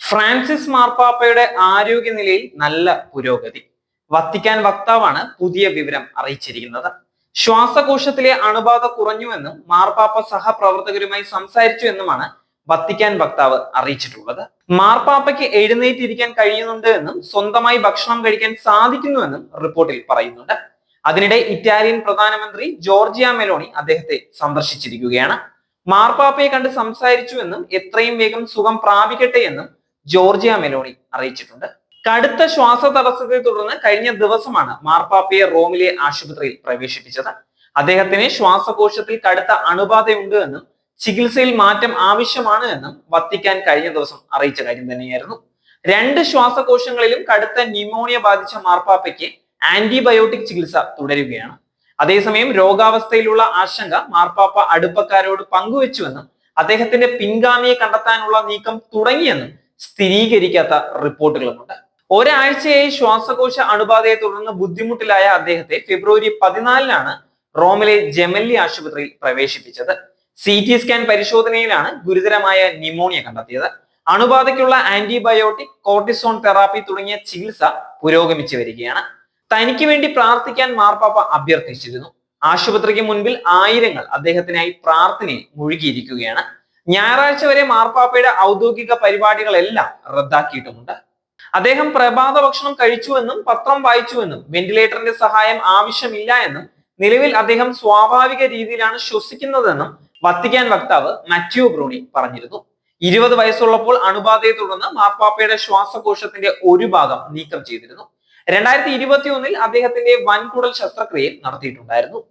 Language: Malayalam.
ഫ്രാൻസിസ് മാർപ്പാപ്പയുടെ ആരോഗ്യനിലയിൽ നല്ല പുരോഗതി. വത്തിക്കാൻ വക്താവാണ് പുതിയ വിവരം അറിയിച്ചിരിക്കുന്നത്. ശ്വാസകോശത്തിലെ അണുബാധ കുറഞ്ഞുവെന്നും മാർപ്പാപ്പ സഹപ്രവർത്തകരുമായി സംസാരിച്ചു എന്നുമാണ് വത്തിക്കാൻ വക്താവ് അറിയിച്ചിട്ടുള്ളത്. മാർപ്പാപ്പയ്ക്ക് എഴുന്നേറ്റിരിക്കാൻ കഴിയുന്നുണ്ട് എന്നും സ്വന്തമായി ഭക്ഷണം കഴിക്കാൻ സാധിക്കുന്നുവെന്നും റിപ്പോർട്ടിൽ പറയുന്നുണ്ട്. അതിനിടെ ഇറ്റാലിയൻ പ്രധാനമന്ത്രി ജോർജിയ മെലോണി അദ്ദേഹത്തെ സന്ദർശിച്ചിരിക്കുകയാണ്. മാർപ്പാപ്പയെ കണ്ട് സംസാരിച്ചുവെന്നും എത്രയും വേഗം സുഖം പ്രാപിക്കട്ടെ എന്നും ജോർജിയ മെലോണി അറിയിച്ചിട്ടുണ്ട്. കടുത്ത ശ്വാസ തടസ്സത്തെ തുടർന്ന് കഴിഞ്ഞ ദിവസമാണ് മാർപ്പാപ്പയെ റോമിലെ ആശുപത്രിയിൽ പ്രവേശിപ്പിച്ചത്. അദ്ദേഹത്തിന് ശ്വാസകോശത്തിൽ കടുത്ത അണുബാധയുണ്ട് എന്നും ചികിത്സയിൽ മാറ്റം ആവശ്യമാണ് എന്നും വത്തിക്കാൻ കഴിഞ്ഞ ദിവസം അറിയിച്ച കാര്യം തന്നെയായിരുന്നു. രണ്ട് ശ്വാസകോശങ്ങളിലും കടുത്ത ന്യൂമോണിയ ബാധിച്ച മാർപ്പാപ്പയ്ക്ക് ആന്റിബയോട്ടിക് ചികിത്സ തുടരുകയാണ്. അതേസമയം രോഗാവസ്ഥയിലുള്ള ആശങ്ക മാർപ്പാപ്പ അടുപ്പക്കാരോട് പങ്കുവെച്ചുവെന്നും അദ്ദേഹത്തിന്റെ പിൻഗാമിയെ കണ്ടെത്താനുള്ള നീക്കം തുടങ്ങിയെന്നും സ്ഥിരീകരിക്കാത്ത റിപ്പോർട്ടുകളുമുണ്ട്. ഒരാഴ്ചയായി ശ്വാസകോശ അണുബാധയെ തുടർന്ന് ബുദ്ധിമുട്ടിലായ അദ്ദേഹത്തെ ഫെബ്രുവരി പതിനാലിനാണ് റോമിലെ ജെമല്ലി ആശുപത്രിയിൽ പ്രവേശിപ്പിച്ചത്. സി ടി സ്കാൻ പരിശോധനയിലാണ് ഗുരുതരമായ ന്യൂമോണിയ കണ്ടെത്തിയത്. അണുബാധയ്ക്കുള്ള ആന്റിബയോട്ടിക് കോർട്ടിസോൺ തെറാപ്പി തുടങ്ങിയ ചികിത്സ പുരോഗമിച്ചു വരികയാണ്. തനിക്ക് വേണ്ടി പ്രാർത്ഥിക്കാൻ മാർപ്പാപ്പ അഭ്യർത്ഥിച്ചിരുന്നു. ആശുപത്രിക്ക് മുൻപിൽ ആയിരങ്ങൾ അദ്ദേഹത്തിനായി പ്രാർത്ഥനയിൽ മുഴുകിയിരിക്കുകയാണ്. ഞായറാഴ്ച വരെ മാർപ്പാപ്പയുടെ ഔദ്യോഗിക പരിപാടികളെല്ലാം റദ്ദാക്കിയിട്ടുമുണ്ട്. അദ്ദേഹം പ്രഭാത ഭക്ഷണം കഴിച്ചുവെന്നും പത്രം വായിച്ചുവെന്നും വെന്റിലേറ്ററിന്റെ സഹായം ആവശ്യമില്ല എന്നും നിലവിൽ അദ്ദേഹം സ്വാഭാവിക രീതിയിലാണ് ശ്വസിക്കുന്നതെന്നും വത്തിക്കാൻ വക്താവ് മാത്യു ബ്രൂണി പറഞ്ഞിരുന്നു. ഇരുപത് വയസ്സുള്ളപ്പോൾ അണുബാധയെ തുടർന്ന് മാർപ്പാപ്പയുടെ ശ്വാസകോശത്തിന്റെ ഒരു ഭാഗം നീക്കം ചെയ്തിരുന്നു. രണ്ടായിരത്തി ഇരുപത്തി ഒന്നിൽ അദ്ദേഹത്തിന്റെ വൻകുടൽ ശസ്ത്രക്രിയ നടത്തിയിട്ടുണ്ടായിരുന്നു.